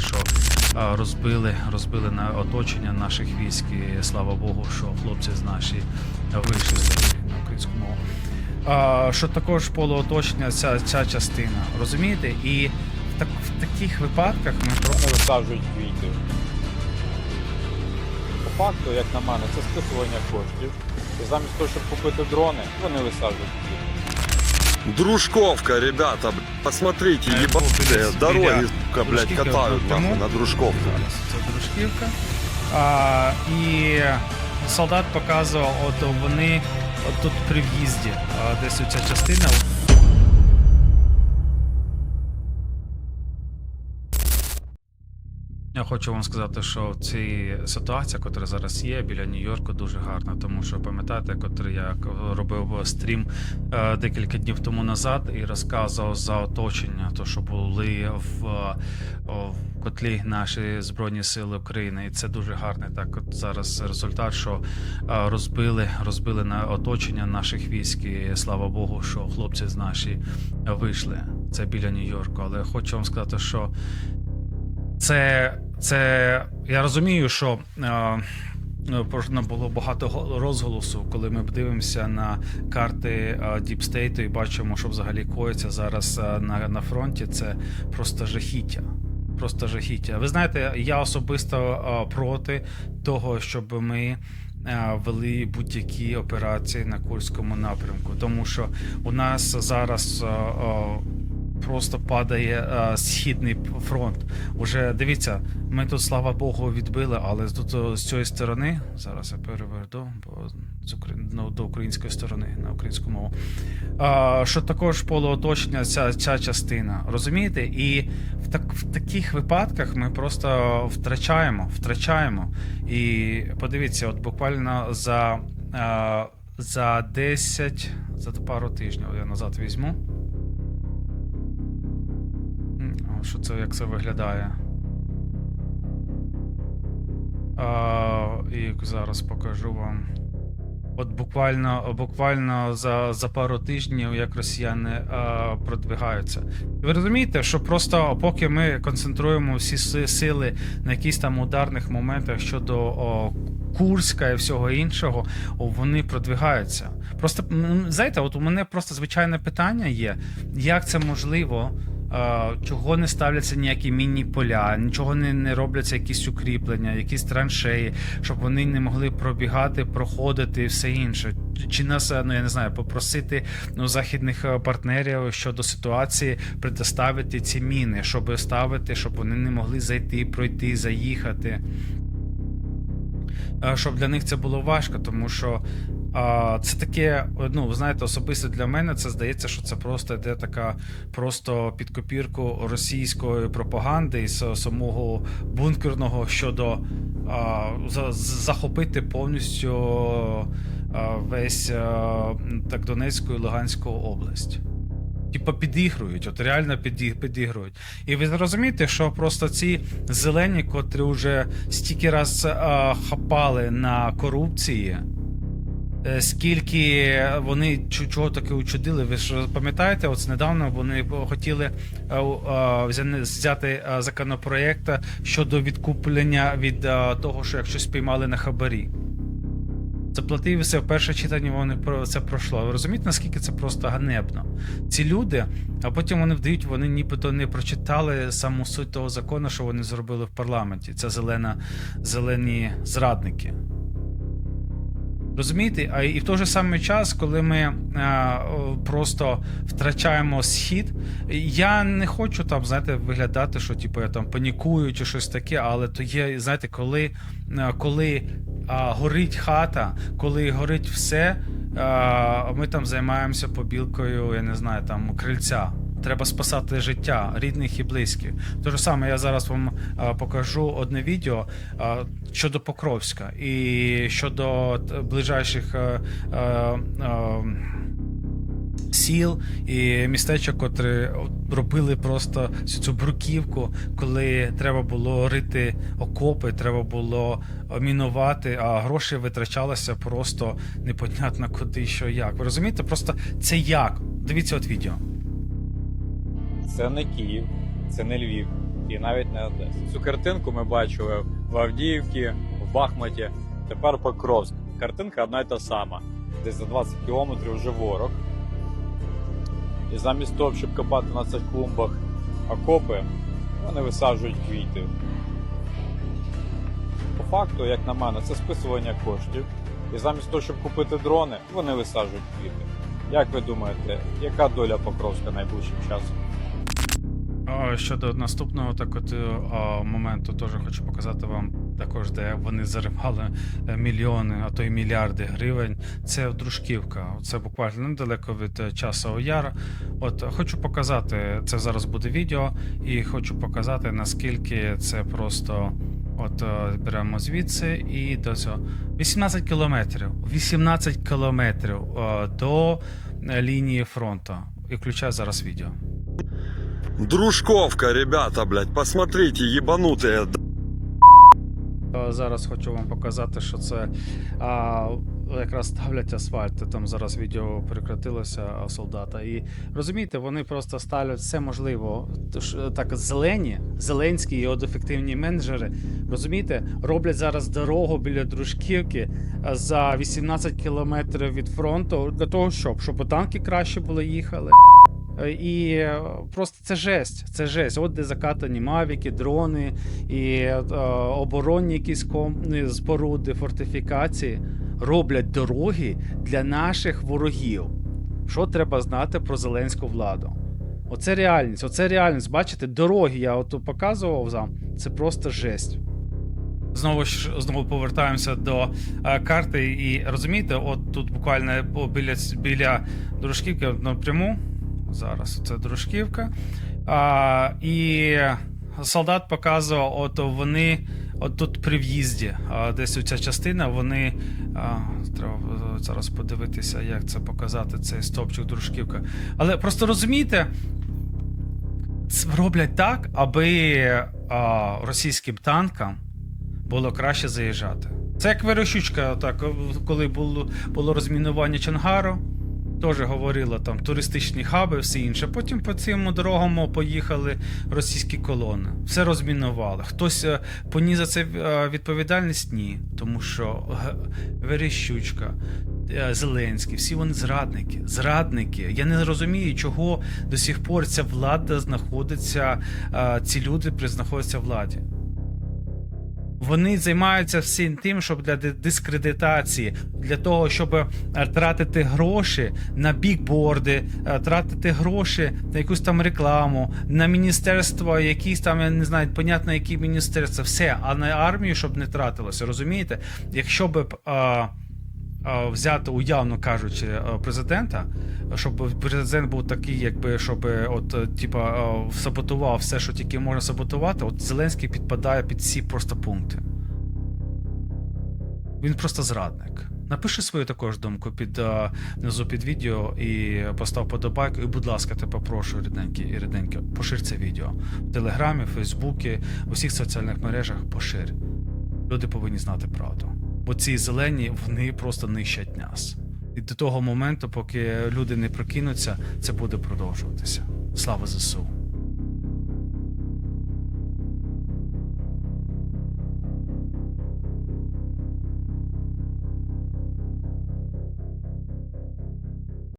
що розбили, розбили на оточення наших військ. І слава Богу, що хлопці з наші вийшли на українську мову. Що також полуоточення ця, ця частина, розумієте? І так, в таких випадках ми про Вони висаджують квіти. По факту, як на мене, це списування коштів. І замість того, щоб купити дрони, вони висаджують квіти. Дружковка, ребята, посмотрите, Э, ебаные вот дороги, сука, блядь, катают нахуй на Дружковку. Це дружківка. А, і солдат показував, от вони от тут при в'їзді, десь оця частина. Хочу вам сказати, що ці ситуація, яка зараз є біля Нью-Йорку, дуже гарна, тому що пам'ятаєте, котрий я робив стрім е, декілька днів тому назад і розказував за оточення, то що були в, в котлі наші збройні сили України, і це дуже гарний так. От зараз результат, що е, розбили, розбили на оточення наших військ. І слава Богу, що хлопці з наші вийшли. Це біля Нью-Йорку. Але хочу вам сказати, що це, це я розумію, що е, ну, було багато го- розголосу, коли ми дивимося на карти State і бачимо, що взагалі коїться зараз е, на, на фронті. Це просто жахіття. Просто жахіття. Ви знаєте, я особисто е, проти того, щоб ми е, вели будь-які операції на Курському напрямку, тому що у нас зараз. Е, е, Просто падає е, східний фронт. Уже дивіться, ми тут, слава Богу, відбили, але тут з цієї сторони, зараз я з Украї- ну, до української сторони на українську мову. А, що також полуоточення ця, ця частина. Розумієте? І в, так, в таких випадках ми просто втрачаємо, втрачаємо. І подивіться, от буквально за, а, за 10, за пару тижнів я назад візьму. Що це, як це виглядає? А, і зараз покажу вам. От буквально, буквально за, за пару тижнів, як росіяни а, продвигаються. Ви розумієте, що просто поки ми концентруємо всі си- сили на якісь там ударних моментах щодо о, Курська і всього іншого, о, вони продвигаються. Просто знаєте, от у мене просто звичайне питання є: як це можливо? Чого не ставляться ніякі мінні поля, нічого не, не робляться якісь укріплення, якісь траншеї, щоб вони не могли пробігати, проходити і все інше. Чи нас, е, ну я не знаю, попросити ну, західних е, партнерів щодо ситуації предоставити ці міни, щоб ставити, щоб вони не могли зайти, пройти, заїхати. Е, Щоб для них це було важко, тому що а, це таке, ну, ви знаєте, особисто для мене це здається, що це просто йде така просто під копірку російської пропаганди і самого бункерного щодо а, за- захопити повністю а, весь а, так Донецьку і Луганську область. Типа підігрують, от реально піді- підігрують. І ви розумієте, що просто ці зелені, котрі вже стільки раз а, хапали на корупції, скільки вони чого таке учудили. Ви ж пам'ятаєте, от недавно вони хотіли а, взяни- взяти а, законопроєкт щодо відкуплення від того, що якщо спіймали на хабарі. Заплатив і в перше читання вони про це пройшло. Ви розумієте, наскільки це просто ганебно? Ці люди, а потім вони вдають, вони нібито не прочитали саму суть того закону, що вони зробили в парламенті. Це зелена, зелені зрадники. Розумієте? А і в той же самий час, коли ми а, просто втрачаємо схід, я не хочу там, знаєте, виглядати, що типу я там панікую чи щось таке, але то є, знаєте, коли, а, коли горить хата, коли горить все, а, ми там займаємося побілкою, я не знаю, там крильця. Треба спасати життя рідних і близьких. Те ж саме я зараз вам а, покажу одне відео а, щодо Покровська і щодо ближайших а, а, сіл і містечок, котрі робили просто цю бруківку, коли треба було рити окопи, треба було мінувати, а гроші витрачалися просто непонятно куди, що як. Ви розумієте? Просто це як? Дивіться от відео. Це не Київ, це не Львів, і навіть не Одеса. Цю картинку ми бачили в Авдіївці, в Бахмуті, тепер Покровськ. Картинка одна й та сама. Десь за 20 кілометрів вже ворог. І замість того, щоб копати на цих клумбах окопи, вони висаджують квіти. По факту, як на мене, це списування коштів. І замість того, щоб купити дрони, вони висаджують квіти. Як ви думаєте, яка доля Покровська найближчим часом? Щодо наступного так от, е, моменту, теж хочу показати вам також, де вони заримали е, мільйони, а то й мільярди гривень. Це Дружківка. Це буквально недалеко від е, Часового Яра. От хочу показати, це зараз буде відео, і хочу показати, наскільки це просто. От беремо звідси і до цього. 18 кілометрів. 18 кілометрів до лінії фронту. І включаю зараз відео. Дружковка, ребята, блядь, посмотрите, ебанутые. Зараз хочу вам показати, що це а, якраз ставлять асфальт. Там зараз відео перекратилося а, солдата. І розумієте, вони просто ставлять все можливо. Тож, е, так, зелені, зеленські і от ефективні менеджери, розумієте, роблять зараз дорогу біля дружківки е, за 18 кілометрів від фронту для того, щоб, щоб танки краще були їхали. Е, І е, просто це жесть. Це жесть. От де закатані мавіки, дрони і е, оборонні якісь е, споруди, фортифікації роблять дороги для наших ворогів. Що треба знати про зеленську владу? Оце реальність, оце реальність. Бачите, дороги я от показував вам. Це просто жесть. Знову ж знову повертаємося до е, карти, і розумієте, от тут буквально біля, біля дружківки напряму. Зараз це дружківка. А, і солдат показував, от вони от тут при в'їзді, десь ця частина, вони. А, треба зараз подивитися, як це показати, цей стовпчик дружківка. Але просто розумієте, роблять так, аби а, російським танкам було краще заїжджати. Це як Верещучка, так, коли було, було розмінування Чангару, теж говорила там туристичні хаби, все інше. Потім по цим дорогам поїхали російські колони. Все розмінували. Хтось е, поніс за це е, відповідальність? Ні. Тому що Верещучка, е, Зеленський, всі вони зрадники. Зрадники. Я не розумію, чого до сих пор ця влада знаходиться, ці люди знаходяться в владі. Вони займаються всім тим, щоб для дискредитації, для того, щоб е, тратити гроші на бікборди, е, тратити гроші на якусь там рекламу, на міністерство, якісь там, я не знаю, понятно, які міністерства, все, а на армію, щоб не тратилося. Розумієте? Якщо б. е, Взяти уявно кажучи е, президента, щоб президент був такий, якби щоб е, от е, типа е, саботував все, що тільки можна саботувати. От Зеленський підпадає під ці просто пункти. Він просто зрадник. Напиши свою також думку під е, внизу під відео і постав подобайку. І, будь ласка, тебе прошу, рідненькі і рідненькі, пошир це відео в Телеграмі, Фейсбуці, в усіх соціальних мережах пошир. Люди повинні знати правду. Бо ці зелені вони просто нищать нас. І до того моменту, поки люди не прокинуться, це буде продовжуватися. Слава ЗСУ!